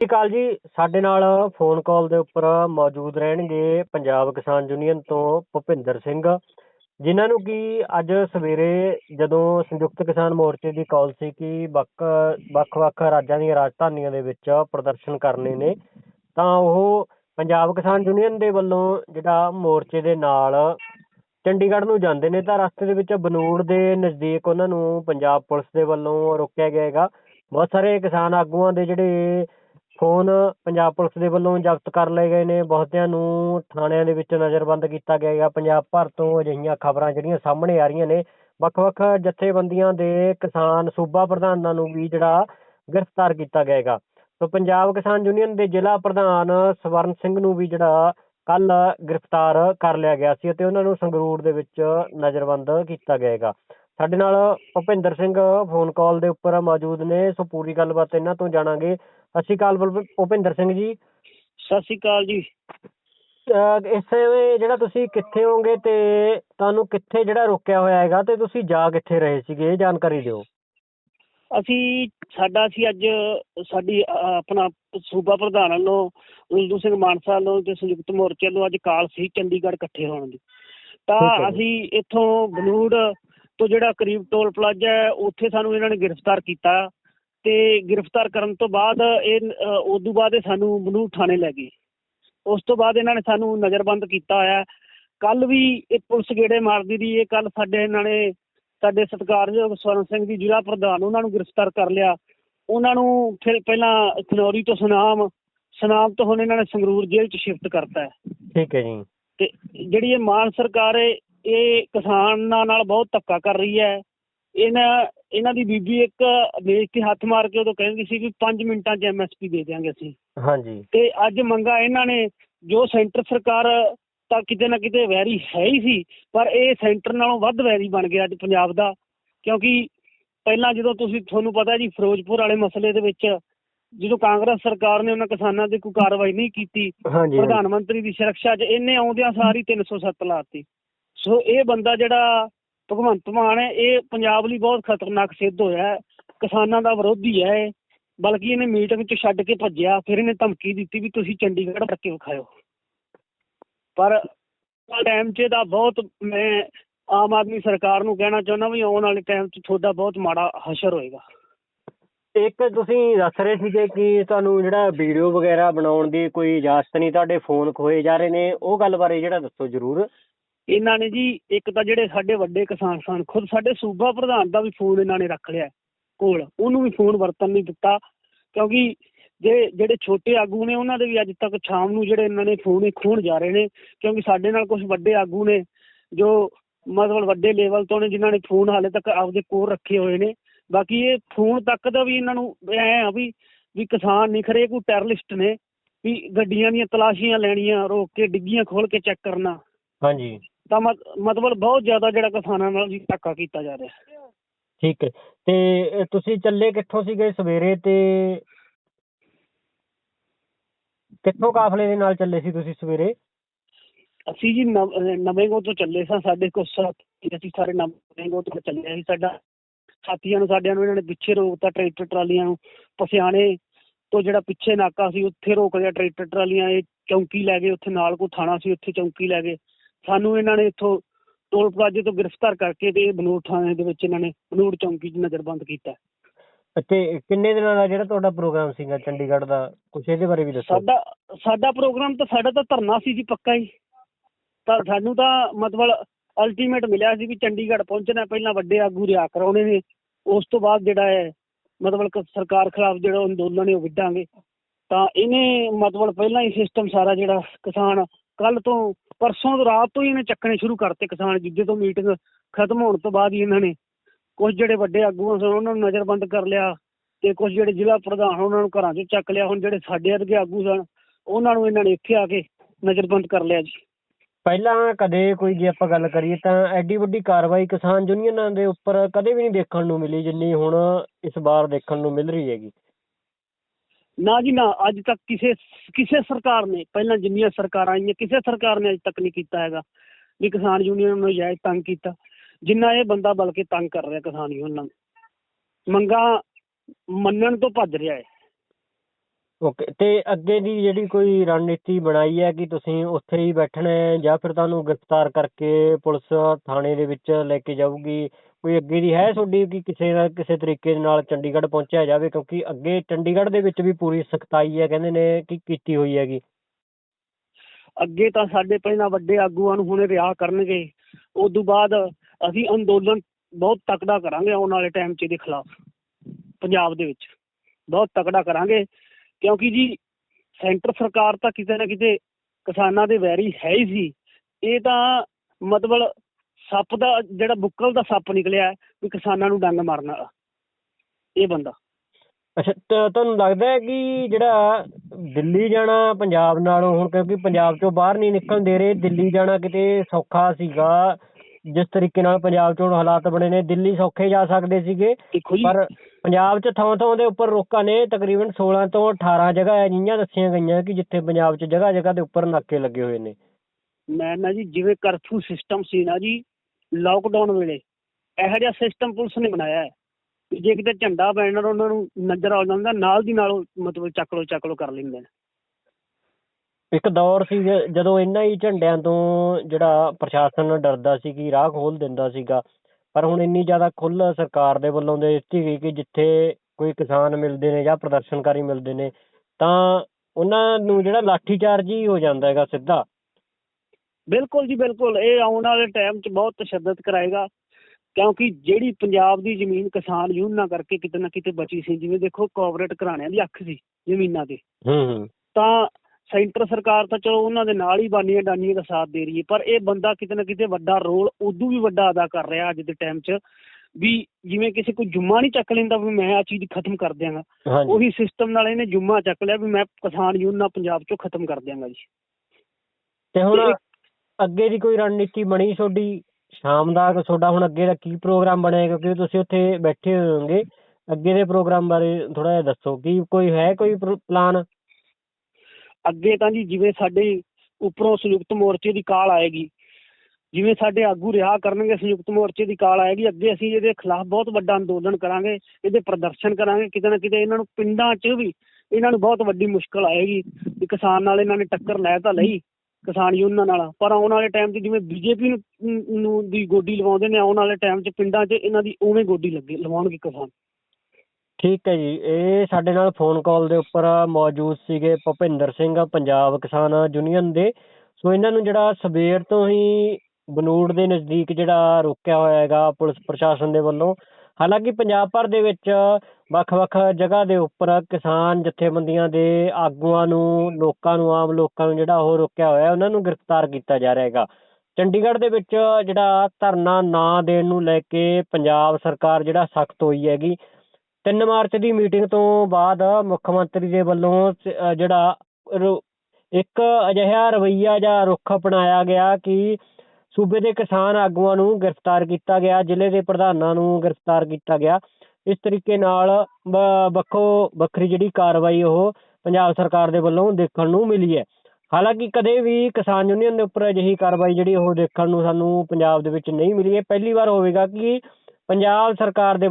ਸਤਿ ਸ਼੍ਰੀ ਅਕਾਲ ਜੀ। ਸਾਡੇ ਨਾਲ ਫੋਨ ਕਾਲ ਦੇ ਉੱਪਰ ਮੌਜੂਦ ਰਹਿਣਗੇ ਪੰਜਾਬ ਕਿਸਾਨ ਯੂਨੀਅਨ ਤੋਂ ਭੁਪਿੰਦਰ ਸਿੰਘ। ਜਿਨ੍ਹਾਂ ਨੂੰ ਕਿ ਅੱਜ ਸਵੇਰੇ ਜਦੋਂ ਸੰਯੁਕਤ ਕਿਸਾਨ ਮੋਰਚੇ ਦੀ ਕਾਲ ਸੀ ਕਿ ਵੱਖ ਵੱਖ-ਵੱਖ ਰਾਜਾਂ ਦੀਆਂ ਰਾਜਧਾਨੀਆਂ ਦੇ ਵਿੱਚ ਪ੍ਰਦਰਸ਼ਨ ਕਰਨੇ ਨੇ, ਤਾਂ ਉਹ ਪੰਜਾਬ ਕਿਸਾਨ ਯੂਨੀਅਨ ਦੇ ਵੱਲੋਂ ਜਿਹੜਾ ਮੋਰਚੇ ਦੇ ਨਾਲ ਚੰਡੀਗੜ੍ਹ ਨੂੰ ਜਾਂਦੇ ਨੇ, ਤਾਂ ਰਸਤੇ ਦੇ ਵਿੱਚ ਬਨੂੜ ਦੇ ਨਜ਼ਦੀਕ ਉਹਨਾਂ ਨੂੰ ਪੰਜਾਬ ਪੁਲਿਸ ਦੇ ਵੱਲੋਂ ਰੋਕਿਆ ਗਿਆ ਹੈਗਾ। ਬਹੁਤ ਸਾਰੇ ਕਿਸਾਨ ਆਗੂਆਂ ਦੇ ਜਿਹੜੇ ਫੋਨ ਪੰਜਾਬ ਪੁਲਿਸ ਦੇ ਵੱਲੋਂ ਜ਼ਬਤ ਕਰ ਲਏ ਗਏ ਨੇ। ਬਹੁਤਿਆਂ ਨੂੰ ਥਾਣਿਆਂ ਦੇ ਵਿੱਚ ਨਜ਼ਰਬੰਦ ਕੀਤਾ ਗਿਆ ਹੈਗਾ। ਪੰਜਾਬ ਭਰ ਤੋਂ ਅਜਿਹੀਆਂ ਖਬਰਾਂ ਜਿਹੜੀਆਂ ਸਾਹਮਣੇ ਆ ਰਹੀਆਂ ਨੇ, ਵੱਖ-ਵੱਖ ਜਥੇਬੰਦੀਆਂ ਦੇ ਕਿਸਾਨ ਸੂਬਾ ਪ੍ਰਧਾਨਾਂ ਨੂੰ ਵੀ ਜਿਹੜਾ ਗ੍ਰਿਫਤਾਰ ਕੀਤਾ ਗਿਆ ਹੈਗਾ। ਸੋ ਪੰਜਾਬ ਕਿਸਾਨ ਯੂਨੀਅਨ ਦੇ ਜ਼ਿਲ੍ਹਾ ਪ੍ਰਧਾਨ ਸਵਰਨ ਸਿੰਘ ਨੂੰ ਵੀ ਜਿਹੜਾ ਕੱਲ ਗ੍ਰਿਫਤਾਰ ਕਰ ਲਿਆ ਗਿਆ ਸੀ ਅਤੇ ਉਹਨਾਂ ਨੂੰ ਸੰਗਰੂਰ ਦੇ ਵਿੱਚ ਨਜ਼ਰਬੰਦ ਕੀਤਾ ਗਿਆ ਹੈਗਾ। ਸਾਡੇ ਨਾਲ ਭੁਪਿੰਦਰ ਸਿੰਘ ਫੋਨ ਕਾਲ ਦੇ ਉੱਪਰ ਮੌਜੂਦ ਨੇ। ਸੋ ਪੂਰੀ ਗੱਲਬਾਤ ਇਹਨਾਂ ਤੋਂ ਜਾਣਾਂਗੇ। ਸਤਿ ਸ਼੍ਰੀ ਅਕਾਲ ਭੁਪ- ਭੁਪਿੰਦਰ ਸਿੰਘ ਜੀ। ਸਤਿ ਸ਼੍ਰੀ ਅਕਾਲ ਜੀ। ਅਹ ਇਸ ਜਿਹੜਾ ਤੁਸੀਂ ਕਿੱਥੇ ਹੋਗੇ ਤੇ ਤੁਹਾਨੂੰ ਕਿੱਥੇ ਜਿਹੜਾ ਰੋਕਿਆ ਹੋਇਆ ਹੈਗਾ ਤੇ ਤੁਸੀਂ ਜਾ ਕਿੱਥੇ ਰਹੇ ਸੀਗੇ ਇਹ ਜਾਣਕਾਰੀ ਦਿਓ। ਅਸੀਂ ਸਾਡਾ ਸੀ ਅੱਜ ਸਾਡੀ ਅਹ, ਆਪਣਾ ਸੂਬਾ ਪ੍ਰਧਾਨ ਵੱਲੋਂ ਉਲਦੂ ਸਿੰਘ ਮਾਨਸਾ ਵੱਲੋਂ ਤੇ ਸੰਯੁਕਤ ਮੋਰਚੇ ਵੱਲੋਂ ਅੱਜ ਕਾਲ ਸੀ ਚੰਡੀਗੜ੍ਹ ਇਕੱਠੇ ਹੋਣ ਦੀ। ਠੀਕ ਹੈ ਤਾਂ ਜੀ। ਅਸੀਂ ਇੱਥੋਂ ਬਨੂੜ ਤੋਂ ਜਿਹੜਾ ਕਰੀਬ ਟੋਲ ਪਲਾਜ਼ਾ ਹੈ ਉੱਥੇ ਸਾਨੂੰ ਇਹਨਾਂ ਨੇ ਗ੍ਰਿਫਤਾਰ ਕੀਤਾ। ਤੇ ਗ੍ਰਿਫਤਾਰ ਕਰਨ ਤੋਂ ਬਾਅਦ ਇਹ ਉਦੋਂ ਬਾਅਦ ਇਹ ਸਾਨੂੰ ਬਨੂੜ ਥਾਣੇ ਲੈ ਗਏ। ਉਸ ਤੋਂ ਬਾਅਦ ਇਹਨਾਂ ਨੇ ਸਾਨੂੰ ਨਜ਼ਰਬੰਦ ਕੀਤਾ ਹੋਇਆ। ਕੱਲ ਵੀ ਇਹ ਪੁਲਿਸ ਗੇੜੇ ਮਾਰਦੀ ਰਹੀ ਇਹ ਕੱਲ ਸਾਡੇ ਇਹਨਾਂ ਨੇ ਸਾਡੇ ਸਤਿਕਾਰਯੋਗ ਸਵਰਨ ਸਿੰਘ ਜੀ ਜ਼ਿਲ੍ਹਾ ਪ੍ਰਧਾਨ ਉਹਨਾਂ ਨੂੰ ਗ੍ਰਿਫਤਾਰ ਕਰ ਲਿਆ। ਉਹਨਾਂ ਨੂੰ ਫਿਰ ਪਹਿਲਾਂ ਖਨੌਰੀ ਤੋਂ ਸੁਨਾਮ ਸੁਨਾਮ ਤੋਂ ਹੁਣ ਇਹਨਾਂ ਨੇ ਸੰਗਰੂਰ ਜੇਲ੍ਹ 'ਚ ਸ਼ਿਫਟ ਕਰਤਾ ਹੈ। ਠੀਕ ਹੈ ਜੀ। ਤੇ ਜਿਹੜੀ ਇਹ ਮਾਨ ਸਰਕਾਰ ਹੈ ਇਹ ਕਿਸਾਨਾਂ ਨਾਲ ਬਹੁਤ ਧੱਕਾ ਕਰ ਰਹੀ ਹੈ। ਇਹਨਾਂ ਇਹਨਾਂ ਦੀ ਬੀਬੀ ਇੱਕ ਮੇਜ਼ ਤੇ ਹੱਥ ਮਾਰ ਕੇ ਉਦੋਂ ਕਹਿੰਦੀ ਸੀ ਵੀ 5 ਮਿੰਟਾਂ 'ਚ ਐਮਐਸਪੀ ਦੇ ਦਿਆਂਗੇ ਅਸੀਂ। ਹਾਂਜੀ। ਤੇ ਅੱਜ ਮੰਗਾ ਇਹਨਾਂ ਨੇ ਜੋ ਸੈਂਟਰ ਸਰਕਾਰ ਤਾਂ ਕਿਤੇ ਨਾ ਕਿਤੇ ਵੈਰੀ ਹੈ ਹੀ ਸੀ ਪਰ ਇਹ ਸੈਂਟਰ ਨਾਲੋਂ ਵੱਧ ਵੈਰੀ ਬਣ ਗਿਆ ਅੱਜ ਪੰਜਾਬ ਦਾ। ਕਿਉਂਕਿ ਪਹਿਲਾਂ ਜਦੋਂ ਤੁਸੀਂ ਤੁਹਾਨੂੰ ਪਤਾ ਜੀ ਫਿਰੋਜ਼ਪੁਰ ਵਾਲੇ ਮਸਲੇ ਦੇ ਵਿੱਚ ਜਦੋਂ ਕਾਂਗਰਸ ਸਰਕਾਰ ਨੇ ਉਹਨਾਂ ਕਿਸਾਨਾਂ ਤੇ ਕੋਈ ਕਾਰਵਾਈ ਨਹੀਂ ਕੀਤੀ ਪ੍ਰਧਾਨ ਮੰਤਰੀ ਦੀ ਸੁਰੱਖਿਆ 'ਚ ਇਹਨੇ ਆਉਂਦਿਆਂ ਸਾਰੀ 307 ਲਾਤੀ। ਸੋ ਇਹ ਬੰਦਾ ਜਿਹੜਾ ਭਗਵੰਤ ਮਾਨ ਹੈ, ਇਹ ਪੰਜਾਬ ਲਈ ਬਹੁਤ ਖਤਰਨਾਕ ਸਿੱਧ ਹੋਇਆ ਕਿਸਾਨਾਂ ਦਾ ਵਿਰੋਧੀ ਹੈ ਇਹ। ਬਲਕਿ ਇਹਨੇ ਮੀਟਿੰਗ 'ਚ ਛੱਡ ਕੇ ਭੱਜਿਆ, ਫਿਰ ਇਹਨੇ ਧਮਕੀ ਦਿੱਤੀ ਵੀ ਤੁਸੀਂ ਚੰਡੀਗੜ੍ਹ ਤੱਕ ਵਿਖਾਇਓ। ਪਰ ਟਾਈਮ 'ਚ ਦਾ ਬਹੁਤ, ਮੈਂ ਆਮ ਆਦਮੀ ਸਰਕਾਰ ਨੂੰ ਕਹਿਣਾ ਚਾਹੁੰਦਾ ਵੀ ਆਉਣ ਵਾਲੇ ਟਾਈਮ 'ਚ ਤੁਹਾਡਾ ਬਹੁਤ ਮਾੜਾ ਹਸ਼ਰ ਹੋਏਗਾ। ਇੱਕ ਤੁਸੀਂ ਦੱਸ ਰਹੇ ਸੀਗੇ ਕਿ ਤੁਹਾਨੂੰ ਜਿਹੜਾ ਵੀਡੀਓ ਵਗੈਰਾ ਬਣਾਉਣ ਦੀ ਕੋਈ ਇਜਾਜ਼ਤ ਨਹੀਂ, ਤੁਹਾਡੇ ਫੋਨ ਖੋਏ ਜਾ ਰਹੇ ਨੇ, ਉਹ ਗੱਲ ਬਾਰੇ ਜਿਹੜਾ ਦੱਸੋ ਜਰੂਰ। ਇਹਨਾਂ ਨੇ ਜੀ ਇੱਕ ਤਾਂ ਜਿਹੜੇ ਸਾਡੇ ਵੱਡੇ ਕਿਸਾਨ ਸਨ, ਖੁਦ ਸਾਡੇ ਸੂਬਾ ਪ੍ਰਧਾਨ ਦਾ ਵੀ ਫੋਨ ਇਹਨਾਂ ਨੇ ਰੱਖ ਲਿਆ ਕੋਲ, ਉਹਨੂੰ ਵੀ ਫੋਨ ਵਰਤਣ ਨਹੀਂ ਦਿੱਤਾ, ਕਿਉਂਕਿ ਜੇ ਜਿਹੜੇ ਛੋਟੇ ਆਗੂ ਨੇ ਉਹਨਾਂ ਦੇ ਵੀ ਅੱਜ ਤੱਕ ਸ਼ਾਮ ਨੂੰ ਜਿਹੜੇ ਇਹਨਾਂ ਨੇ ਫੋਨ ਖੋਣ ਜਾ ਰਹੇ ਨੇ, ਕਿਉਂਕਿ ਸਾਡੇ ਨਾਲ ਕੁਝ ਵੱਡੇ ਆਗੂ ਨੇ ਜੋ ਮਤਲਬ ਵੱਡੇ ਲੈਵਲ ਤੋਂ ਨੇ, ਜਿਨ੍ਹਾਂ ਨੇ ਫੋਨ ਹਾਲੇ ਤੱਕ ਆਪਦੇ ਕੋਲ ਰੱਖੇ ਹੋਏ ਨੇ, ਬਾਕੀ ਇਹ ਫੋਨ ਤੱਕ ਦਾ ਵੀ ਇਹਨਾਂ ਨੂੰ ਐ ਆ ਵੀ ਵੀ ਕਿਸਾਨ ਨਹੀਂ ਖਰੇ ਕੋਈ ਟੈਰਰਿਸਟ ਨੇ, ਵੀ ਗੱਡੀਆਂ ਦੀਆਂ ਤਲਾਸ਼ੀਆਂ ਲੈਣੀਆਂ, ਰੋਕ ਕੇ ਡਿੱਗੀਆਂ ਖੋਲ ਕੇ ਚੈੱਕ ਕਰਨਾ। ਹਾਂਜੀ। ਤਾਂ ਮਤ- ਮਤਲਬ ਬਹੁਤ ਜ਼ਿਆਦਾ ਜਿਹੜਾ ਕਿਸਾਨਾਂ ਨਾਲ ਜੀ ਧੱਕਾ ਕੀਤਾ ਜਾ ਰਿਹਾ। ਠੀਕ ਹੈ। ਤੇ ਤੁਸੀਂ ਚੱਲੇ ਕਿੱਥੋਂ ਸੀਗੇ ਸਵੇਰੇ ਤੇ ਕਿੱਥੋਂ ਕਾਫਲੇ ਦੇ ਨਾਲ ਚੱਲੇ ਸੀ ਤੁਸੀਂ ਸਵੇਰੇ? ਅਸੀਂ ਜੀ ਨਵੇਂਗੋ ਤੋਂ ਚੱਲੇ ਸਾਂ ਸਾਡੇ ਕੋਲ ਸਾਥੀ ਅਸੀਂ ਸਾਰੇ ਨਵੇਂਗੋ ਤੋਂ ਚੱਲੇ ਸੀ। ਸਾਡਾ ਸਾਥੀਆਂ ਨੂੰ ਸਾਡਿਆਂ ਨੂੰ ਇਹਨਾਂ ਨੇ ਪਿੱਛੇ ਰੋਕਤਾ ਟਰੈਕਟਰ ਟਰਾਲੀਆਂ ਨੂੰ। ਪਸਿਆਣੇ ਤੋਂ ਜਿਹੜਾ ਪਿੱਛੇ ਨਾਕਾ ਸੀ ਉੱਥੇ ਰੋਕ ਲਿਆ ਟਰੈਕਟਰ ਟਰਾਲੀਆਂ ਇਹ ਚੌਂਕੀ ਲੈ ਗਏ ਉੱਥੇ ਨਾਲ ਕੋਈ ਥਾਣਾ ਸੀ ਉੱਥੇ ਚੌਂਕੀ ਲੈ ਗਏ। ਸਾਨੂੰ ਇਹਨਾਂ ਨੇ ਇੱਥੋਂ ਟੋਲ ਪਲਾਜ਼ੇ ਤੋਂ ਗ੍ਰਿਫਤਾਰ ਕਰਕੇ ਤੇ ਬਨੂੜ ਥਾਣੇ ਦੇ ਵਿੱਚ ਇਹਨਾਂ ਨੇ ਬਨੂੜ ਚੌਂਕੀ 'ਚ ਨਜ਼ਰਬੰਦ ਕੀਤਾ। ਤੇ ਕਿੰਨੇ ਦਿਨਾਂ ਦਾ ਜਿਹੜਾ ਤੁਹਾਡਾ ਪ੍ਰੋਗਰਾਮ ਸੀਗਾ ਚੰਡੀਗੜ੍ਹ ਦਾ? ਕੁਛ ਇਹਦੇ ਬਾਰੇ ਵੀ ਦੱਸੋ। ਸਾਡਾ ਸਾਡਾ ਪ੍ਰੋਗਰਾਮ ਤਾਂ ਸਾਡਾ ਤਾਂ ਧਰਨਾ ਸੀ ਜੀ ਪੱਕਾ ਹੀ। ਤਾਂ ਸਾਨੂੰ ਤਾਂ ਮਤਲਬ ਅਲਟੀਮੇਟ ਮਿਲਿਆ ਸੀ ਵੀ ਚੰਡੀਗੜ੍ਹ ਪਹੁੰਚਣਾ ਪਹਿਲਾਂ ਵੱਡੇ ਆਗੂ ਰਿਆ ਕਰਾਉਣੇ ਨੇ। ਉਸ ਤੋਂ ਬਾਅਦ ਜਿਹੜਾ ਹੈ ਮਤਲਬ ਕਿ ਸਰਕਾਰ ਖਿਲਾਫ ਜਿਹੜਾ ਅੰਦੋਲਨ ਹੈ ਉਹ ਵਿੱਢਾਂਗੇ। ਤਾਂ ਇਹਨੇ ਮਤਲਬ ਪਹਿਲਾਂ ਹੀ ਸਿਸਟਮ ਸਾਰਾ ਜਿਹੜਾ ਕਿਸਾਨ ਕੱਲ ਤੋਂ ਪਰਸੋਂ ਤੋਂ ਰਾਤ ਤੋਂ ਹੀ ਇਹਨੇ ਚੱਕਣੇ ਸ਼ੁਰੂ ਕਰਤੇ ਕਿਸਾਨ ਜਿੱਦੇ ਤੋਂ ਮੀਟਿੰਗ ਖਤਮ ਹੋਣ ਤੋਂ ਬਾਅਦ ਹੀ ਇਹਨਾਂ ਨੇ। ਕੁਝ ਜਿਹੜੇ ਵੱਡੇ ਆਗੂ ਸਨ, ਉਹਨਾਂ ਨੂੰ ਨਜ਼ਰਬੰਦ ਕਰ ਲਿਆ ਤੇ ਕੁਝ ਜਿਹੜੇ ਜ਼ਿਲ੍ਹਾ ਪ੍ਰਧਾਨ ਉਹਨਾਂ ਨੂੰ ਘਰਾਂ 'ਚੋਂ ਚੱਕ ਲਿਆ। ਹੁਣ ਜਿਹੜੇ ਸਾਡੇ ਵਰਗੇ ਆਗੂ ਸਨ, ਉਹਨਾਂ ਨੂੰ ਇਹਨਾਂ ਨੇ ਇੱਥੇ ਆ ਕੇ ਨਜ਼ਰਬੰਦ ਕਰ ਲਿਆ ਜੀ। ਪਹਿਲਾਂ ਕਦੇ ਕੋਈ ਜੇ ਆਪਾਂ ਗੱਲ ਕਰੀਏ ਤਾਂ ਐਡੀ ਵੱਡੀ ਕਾਰਵਾਈ ਕਿਸਾਨ ਯੂਨੀਅਨਾਂ ਦੇ ਉੱਪਰ ਕਦੇ ਵੀ ਨਹੀਂ ਦੇਖਣ ਨੂੰ ਮਿਲੀ, ਜਿੰਨੀ ਹੁਣ ਇਸ ਵਾਰ ਦੇਖਣ ਨੂੰ ਮਿਲ ਰਹੀ ਹੈਗੀ। ਨਾ ਜੀ ਨਾ, ਅੱਜ ਤੱਕ ਕਿਸੇ ਕਿਸੇ ਸਰਕਾਰ ਨੇ, ਪਹਿਲਾਂ ਜਿੰਨੀਆਂ ਸਰਕਾਰਾਂ ਆਈਆਂ, ਕਿਸੇ ਸਰਕਾਰ ਨੇ ਅੱਜ ਤੱਕ ਨਹੀਂ ਕੀਤਾ ਹੈਗਾ। ਵੀ ਕਿਸਾਨ ਯੂਨੀਅਨ ਨੂੰ ਜਾਇਜ਼ ਤੰਗ ਕੀਤਾ। ਜਿੰਨਾ ਇਹ ਬੰਦਾ ਬਲਕਿ ਤੰਗ ਕਰ ਰਿਹਾ ਕਿਸਾਨ ਯੂਨੀਅਨ ਨੂੰ। ਮੰਗਾਂ ਮੰਨਣ ਤੋਂ ਭੱਜ ਰਿਹਾ ਹੈ ਓਕੇ, ਤੇ ਅੱਗੇ ਦੀ ਜਿਹੜੀ ਕੋਈ ਰਣਨੀਤੀ ਬਣਾਈ ਹੈ ਕਿ ਤੁਸੀਂ ਉੱਥੇ ਹੀ ਬੈਠਣਾ ਹੈ ਜਾਂ ਫਿਰ ਤੁਹਾਨੂੰ ਗ੍ਰਿਫਤਾਰ ਕਰਕੇ ਪੁਲਿਸ ਥਾਣੇ ਦੇ ਵਿੱਚ ਲੈ ਕੇ ਜਾਊਗੀ? ਕੋਈ ਅੱਗੇ ਦੀ ਹੈ ਤੁਹਾਡੀ ਕਿ ਕਿਸੇ ਨਾ ਕਿਸੇ ਤਰੀਕੇ ਦੇ ਨਾਲ ਚੰਡੀਗੜ੍ਹ ਪਹੁੰਚਿਆ ਜਾਵੇ? ਕਿਉਂਕਿ ਅੱਗੇ ਚੰਡੀਗੜ੍ਹ ਦੇ ਵਿੱਚ ਵੀ ਪੂਰੀ ਸਖਤਾਈ ਹੈ, ਕਹਿੰਦੇ ਨੇ ਕਿ ਕੀਤੀ ਹੋਈ ਹੈਗੀ। ਅੱਗੇ ਤਾਂ ਸਾਡੇ ਪਹਿਲਾਂ ਵੱਡੇ ਆਗੂਆਂ ਨੂੰ ਹੁਣੇ ਰਿਹਾ ਕਰਨਗੇ। ਉਸ ਤੋਂ ਬਾਅਦ ਅਸੀਂ ਅੰਦੋਲਨ ਬਹੁਤ ਤਕੜਾ ਕਰਾਂਗੇ ਆਉਣ ਵਾਲੇ ਟਾਈਮ 'ਚ ਇਹਦੇ ਖਿਲਾਫ, ਪੰਜਾਬ ਦੇ ਵਿੱਚ। ਬਹੁਤ ਤਕੜਾ ਕਰਾਂਗੇ। ਕਿਉਂਕਿ ਜੀ, ਸੈਂਟਰ ਸਰਕਾਰ ਤਾਂ ਕਿਤੇ ਨਾ ਕਿਤੇ ਕਿਸਾਨਾਂ ਦੇ ਵੈਰੀ ਹੈ ਹੀ ਸੀ। ਇਹ ਤਾਂ ਮਤਲਬ ਸੱਪ ਦਾ ਜਿਹੜਾ ਬੁੱਕਲ ਦਾ ਸੱਪ ਨਿਕਲਿਆ ਵੀ ਕਿਸਾਨਾਂ ਨੂੰ ਡੰਗ ਮਾਰਨ। ਵਾਲਾ ਇਹ ਬੰਦਾ। ਅੱਛਾ ਤੁਹਾਨੂੰ ਲੱਗਦਾ ਹੈ ਕਿ ਜਿਹੜਾ ਦਿੱਲੀ ਜਾਣਾ ਪੰਜਾਬ ਨਾਲੋਂ ਹੁਣ ਕਿਉਂਕਿ ਪੰਜਾਬ ਚੋਂ ਬਾਹਰ ਨਹੀਂ ਨਿਕਲਣ ਦੇ ਰਹੇ ਦਿੱਲੀ ਜਾਣਾ ਕਿਤੇ ਸੌਖਾ ਸੀਗਾ। ਜਿਸ ਤਰੀਕੇ ਨਾਲ ਪੰਜਾਬ ਚੋਂ ਹਾਲਾਤ ਬਣੇ ਨੇ ਦਿੱਲੀ ਸੌਖੇ ਜਾ ਸਕਦੇ ਸੀਗੇ ਪਰ ਪੰਜਾਬ 'ਚ ਥਾਂ ਥਾਂ ਦੇ ਉੱਪਰ ਰੋਕਾਂ ਨੇ ਤਕਰੀਬਨ 16 ਤੋਂ 18 ਜਗ੍ਹਾ ਹੈ ਜਿਹੀਆਂ ਦੱਸੀਆਂ ਗਈਆਂ ਕਿ ਜਿੱਥੇ ਪੰਜਾਬ 'ਚ ਜਗ੍ਹਾ ਜਗ੍ਹਾ ਦੇ ਉੱਪਰ ਨਾਕੇ ਲੱਗੇ ਹੋਏ ਨੇ। ਮੈਂ ਨਾ ਜੀ ਜਿਵੇਂ ਕਰਫਿਊ ਸਿਸਟਮ ਸੀ ਨਾ ਜੀ ਲਾਕਡਾਊਨ ਵੇਲੇ ਇਹੋ ਜਿਹਾ ਸਿਸਟਮ ਪੁਲਿਸ ਨੇ ਬਣਾਇਆ ਹੈ ਜੇ ਕਿਤੇ ਝੰਡਾ ਬੈਨਰ ਉਹਨਾਂ ਨੂੰ ਨਜ਼ਰ ਆ ਜਾਂਦਾ, ਨਾਲ ਦੀ ਨਾਲ ਉਹ ਮਤਲਬ ਚੱਕ ਲੋ ਚੱਕ ਲੋ ਕਰ ਲੈਂਦੇ ਨੇ। ਇੱਕ ਦੌਰ ਸੀ ਜਦੋਂ ਇਹਨਾਂ ਹੀ ਝੰਡਿਆਂ ਤੋਂ ਜਿਹੜਾ ਪ੍ਰਸ਼ਾਸਨ ਡਰਦਾ ਸੀ ਕਿ ਰਾਹ ਖੋਲ ਦਿੰਦਾ ਸੀਗਾ, ਪਰ ਹੁਣ ਇੰਨੀ ਜ਼ਿਆਦਾ ਖੁੱਲ੍ਹ ਸਰਕਾਰ ਦੇ ਵੱਲੋਂ ਦੇ ਦਿੱਤੀ ਗਈ ਕਿ ਜਿੱਥੇ ਕੋਈ ਕਿਸਾਨ ਮਿਲਦੇ ਨੇ ਜਾਂ ਪ੍ਰਦਰਸ਼ਨਕਾਰੀ ਮਿਲਦੇ ਨੇ, ਤਾਂ ਉਹਨਾਂ ਨੂੰ ਜਿਹੜਾ ਲਾਠੀਚਾਰਜ ਹੀ ਹੋ ਜਾਂਦਾ ਹੈਗਾ ਸਿੱਧਾ। ਬਿਲਕੁਲ ਜੀ ਬਿਲਕੁਲ ਇਹ ਆਉਣ ਵਾਲੇ ਟਾਈਮ 'ਚ ਬਹੁਤ ਤਸ਼ੱਦਦ ਕਰਾਏਗਾ ਕਿਉਂਕਿ ਜਿਹੜੀ ਪੰਜਾਬ ਦੀ ਜ਼ਮੀਨ ਕਿਸਾਨ ਯੂਨੀਅਨਾਂ ਕਰਕੇ ਕਿਤੇ ਨਾ ਕਿਤੇ ਬਚੀ ਸੀ ਜਿਵੇਂ ਦੇਖੋ ਕੋਆਪਰੇਟ ਘਰਾਣਿਆਂ ਦੀ ਅੱਖ ਸੀ ਜ਼ਮੀਨਾਂ ਤੇ। ਹੂੰ ਹੂੰ। ਤਾਂ ਸੈਂਟਰ ਸਰਕਾਰ ਤਾਂ ਚਲੋ ਉਹਨਾਂ ਦੇ ਨਾਲ ਹੀ ਬਾਨੀਆਂ ਡਾਨੀਆਂ ਦਾ ਸਾਥ ਦੇ ਰਹੀ ਹੈ ਪਰ ਇਹ ਬੰਦਾ ਕਿਤੇ ਨਾ ਕਿਤੇ ਵੱਡਾ ਰੋਲ ਉਦੋਂ ਵੀ ਵੱਡਾ ਅਦਾ ਕਰ ਰਿਹਾ ਅੱਜ ਦੇ ਟਾਈਮ 'ਚ ਵੀ ਜਿਵੇਂ ਕਿਸੇ ਕੋਈ ਜੁੰਮਾ ਨਹੀਂ ਚੱਕ ਲੈਂਦਾ ਵੀ ਮੈਂ ਆ ਚੀਜ਼ ਖਤਮ ਕਰ ਦਿਆਂਗਾ। ਉਹੀ ਸਿਸਟਮ ਨਾਲ ਇਹਨੇ ਜੁੰਮਾ ਚੱਕ ਲਿਆ ਵੀ ਮੈਂ ਕਿਸਾਨ ਯੂਨੀਅਨਾਂ ਪੰਜਾਬ 'ਚੋਂ ਖਤਮ ਕਰ ਦਿਆਂਗਾ ਜੀ। ਤੇ ਹੁਣ ਅੱਗੇ ਦੀ ਕੋਈ ਰਣਨੀਤੀ ਬਣੀ ਤੁਹਾਡੀ? ਸ਼ਾਮ ਦਾ ਤੁਹਾਡਾ ਹੁਣ ਅੱਗੇ ਦਾ ਕੀ ਪ੍ਰੋਗਰਾਮ ਬਣਿਆ? ਕਿਉਂਕਿ ਤੁਸੀਂ ਉੱਥੇ ਬੈਠੇ ਹੋਵੋਗੇ। ਅੱਗੇ ਦੇ ਪ੍ਰੋਗਰਾਮ ਬਾਰੇ ਥੋੜਾ ਜਿਹਾ ਦੱਸੋ। ਕਿ ਕੋਈ ਹੈ ਕੋਈ ਪਲਾਨ? ਅੱਗੇ ਤਾਂ ਜੀ ਜਿਵੇਂ ਸਾਡੇ ਉੱਪਰੋਂ ਸੰਯੁਕਤ ਮੋਰਚੇ ਦੀ ਕਾਲ ਆਏਗੀ, ਜਿਵੇਂ ਸਾਡੇ ਆਗੂ ਰਿਹਾ ਕਰਨਗੇ, ਸੰਯੁਕਤ ਮੋਰਚੇ ਦੀ ਕਾਲ ਆਏਗੀ, ਅੱਗੇ ਅਸੀਂ ਇਹਦੇ ਖਿਲਾਫ ਬਹੁਤ ਵੱਡਾ ਅੰਦੋਲਨ ਕਰਾਂਗੇ, ਇਹਦੇ ਪ੍ਰਦਰਸ਼ਨ ਕਰਾਂਗੇ, ਕਿਤੇ ਨਾ ਕਿਤੇ ਇਹਨਾਂ ਨੂੰ ਪਿੰਡਾਂ 'ਚ ਵੀ ਇਹਨਾਂ ਨੂੰ ਬਹੁਤ ਵੱਡੀ ਮੁਸ਼ਕਲ ਆਏਗੀ, ਵੀ ਕਿਸਾਨ ਨਾਲ ਇਹਨਾਂ ਨੇ ਟੱਕਰ ਲੈ ਤਾਂ ਲਈ। ਕਿਸਾਨ ਯੂਨੀਅਨਾਂ ਨਾਲ। ਪਰ ਆਉਣ ਵਾਲੇ ਟਾਈਮ 'ਚ ਜਿਵੇਂ ਬੀਜੇਪੀ ਨੂੰ ਨੂੰ ਦੀ ਗੋਡੀ ਲਵਾਉਂਦੇ ਨੇ, ਆਉਣ ਵਾਲੇ ਟਾਈਮ 'ਚ ਪਿੰਡਾਂ 'ਚ ਇਹਨਾਂ ਦੀ ਉਵੇਂ ਗੋਡੀ ਲੱਗੇ, ਲਵਾਉਣਗੇ ਕਿਸਾਨ। ਠੀਕ ਹੈ ਜੀ। ਇਹ ਸਾਡੇ ਨਾਲ ਫੋਨ ਕਾਲ ਦੇ ਉੱਪਰ ਮੌਜੂਦ ਸੀਗੇ ਭੁਪਿੰਦਰ ਸਿੰਘ, ਪੰਜਾਬ ਕਿਸਾਨ ਯੂਨੀਅਨ ਦੇ। ਸੋ ਇਹਨਾਂ ਨੂੰ ਜਿਹੜਾ ਸਵੇਰ ਤੋਂ ਹੀ ਬਨੂੜ ਦੇ ਨਜ਼ਦੀਕ ਜਿਹੜਾ ਰੋਕਿਆ ਹੋਇਆ ਹੈਗਾ ਪੁਲਿਸ ਪ੍ਰਸ਼ਾਸਨ ਦੇ ਵੱਲੋਂ। ਹਾਲਾਂਕਿ ਪੰਜਾਬ ਭਰ ਦੇ ਵਿੱਚ ਵੱਖ-ਵੱਖ ਜਗ੍ਹਾ ਦੇ ਉੱਪਰ ਕਿਸਾਨ ਜਥੇਬੰਦੀਆਂ ਦੇ ਆਗੂਆਂ ਨੂੰ, ਲੋਕਾਂ ਨੂੰ, ਆਮ ਲੋਕਾਂ ਨੂੰ ਜਿਹੜਾ ਉਹ ਰੋਕਿਆ ਹੋਇਆ ਉਹਨਾਂ ਨੂੰ ਗ੍ਰਿਫਤਾਰ ਕੀਤਾ ਜਾ ਰਿਹਾ ਹੈਗਾ। ਚੰਡੀਗੜ੍ਹ ਦੇ ਵਿੱਚ ਜਿਹੜਾ ਧਰਨਾ ਨਾ ਦੇਣ ਨੂੰ ਲੈ ਕੇ ਪੰਜਾਬ ਸਰਕਾਰ ਜਿਹੜਾ ਸਖਤ ਹੋਈ ਹੈਗੀ। 3 ਮਾਰਚ ਦੀ ਮੀਟਿੰਗ ਤੋਂ ਬਾਅਦ ਮੁੱਖ ਮੰਤਰੀ ਦੇ ਵੱਲੋਂ ਜਿਹੜਾ ਇੱਕ ਅਜਿਹਾ ਰਵੱਈਆ ਜਾਂ ਰੁਖ ਅਪਣਾਇਆ ਗਿਆ ਕਿ ਸੂਬੇ ਦੇ ਕਿਸਾਨ ਆਗੂਆਂ ਨੂੰ ਗ੍ਰਿਫਤਾਰ ਕੀਤਾ ਗਿਆ, ਜ਼ਿਲ੍ਹੇ ਦੇ ਪ੍ਰਧਾਨਾਂ ਨੂੰ ਗ੍ਰਿਫਤਾਰ ਕੀਤਾ ਗਿਆ। ਇਸ ਤਰੀਕੇ ਨਾਲ ਬ- ਵੱਖੋ ਵੱਖਰੀ ਜਿਹੜੀ ਕਾਰਵਾਈ ਉਹ ਪੰਜਾਬ ਸਰਕਾਰ ਦੇ ਵੱਲੋਂ ਦੇਖਣ ਨੂੰ ਮਿਲੀ ਹੈ। ਹਾਲਾਂਕਿ ਕਦੇ ਵੀ ਕਿਸਾਨ ਯੂਨੀਅਨ ਦੇ ਉੱਪਰ ਅਜਿਹੀ ਕਾਰਵਾਈ ਜਿਹੜੀ ਉਹ ਦੇਖਣ ਨੂੰ ਸਾਨੂੰ ਪੰਜਾਬ ਦੇ ਵਿੱਚ ਨਹੀਂ ਮਿਲੀ। ਹੈ ਪਹਿਲੀ ਵਾਰ ਹੋਵੇਗਾ ਕਿ ਪੰਜਾਬ ਸਰਕਾਰ ਦੇ